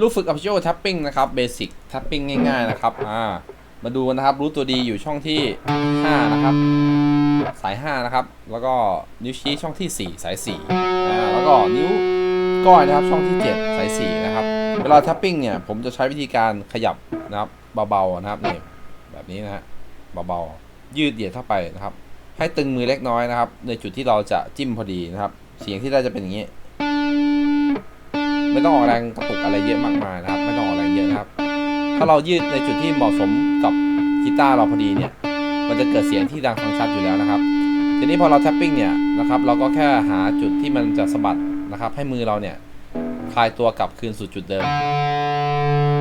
ลูกฝึก Arpeggio Tapping นะครับ Basic Tapping ง่ายๆนะครับอ่ามาดูนะครับรู้ตัวดีอยู่ช่องที่ 5 นะครับ สาย 5 นะครับ แล้วก็นิ้วชี้ช่องที่ 4 สาย4อ่าแล้วก็นิ้วก้อยนะครับช่องที่ 7 สาย 4 นะครับ เวลา tapping เนี่ยผมจะใช้วิธีการขยับนะครับเบาๆนะครับนี่แบบนี้นะฮะเบาๆยืดเหยียดเข้าไปนะครับ ให้ตึงมือเล็กน้อยนะครับ ในจุดที่เราจะจิ้มพอดีนะครับ เสียงที่ได้จะเป็นอย่างนี้ ไม่ต้องออกแรงกระตุกอะไรเยอะมากมายนะครับ ไม่ต้องออกแรงเยอะนะครับ ถ้าเรายืดในจุดที่เหมาะสมกับกีตาร์เราพอดีเนี่ย มันจะเกิดเสียงที่ดังฟังชัดอยู่แล้วนะครับ ทีนี้พอเราแท็ปปิ้งเนี่ยนะครับ เราก็แค่หาจุดที่มันจะสะบัดนะครับ ให้มือเราเนี่ยคลายตัวกลับคืนสู่จุดเดิม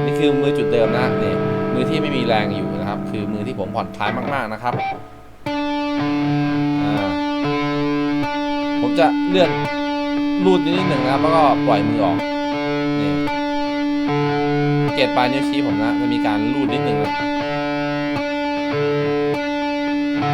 นี่คือมือจุดเดิมนะนี่มือที่ไม่มีแรงอยู่นะครับ คือมือที่ผมผ่อนคลายมากๆนะครับผมจะเลื่อนรูดนิดหนึ่งนะครับแล้วก็ปล่อยมือออก นี่เกตปลายนิ้วชี้ผมนะจะมีการรูดนิดหนึ่งนะ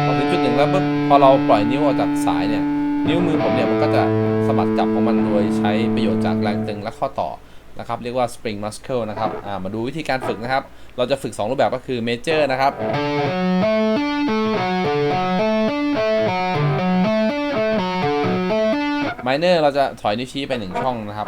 พอถึงจุดหนึ่งแล้วปุ๊บพอเราปล่อยนิ้วออกจากสายเนี่ย นิ้วมือผมเนี่ยมันก็จะสะบัดกลับของมันโดยใช้ประโยชน์จากแรงตึงและข้อต่อนะครับ เรียกว่า spring muscle นะครับมาดูวิธีการฝึกนะครับ เราจะฝึก 2 รูปแบบก็คือ major นะครับ minor เราจะถอยนิ้วชี้ไปหนึ่งช่องนะครับ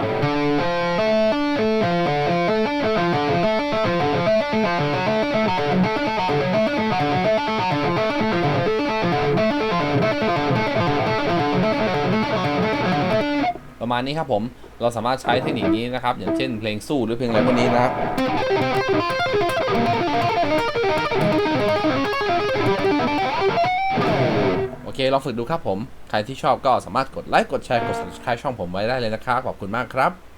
ประมาณนี้ครับผม เราสามารถใช้เทคนิคนี้นะครับ อย่างเช่นเพลงสู้หรือเพลงอะไรพวกนี้นะครับโอเคลองฝึกดูครับผม ใครที่ชอบก็สามารถกดไลค์ กดแชร์ กด subscribe ช่องผมไว้ได้เลยนะครับ ขอบคุณมากครับ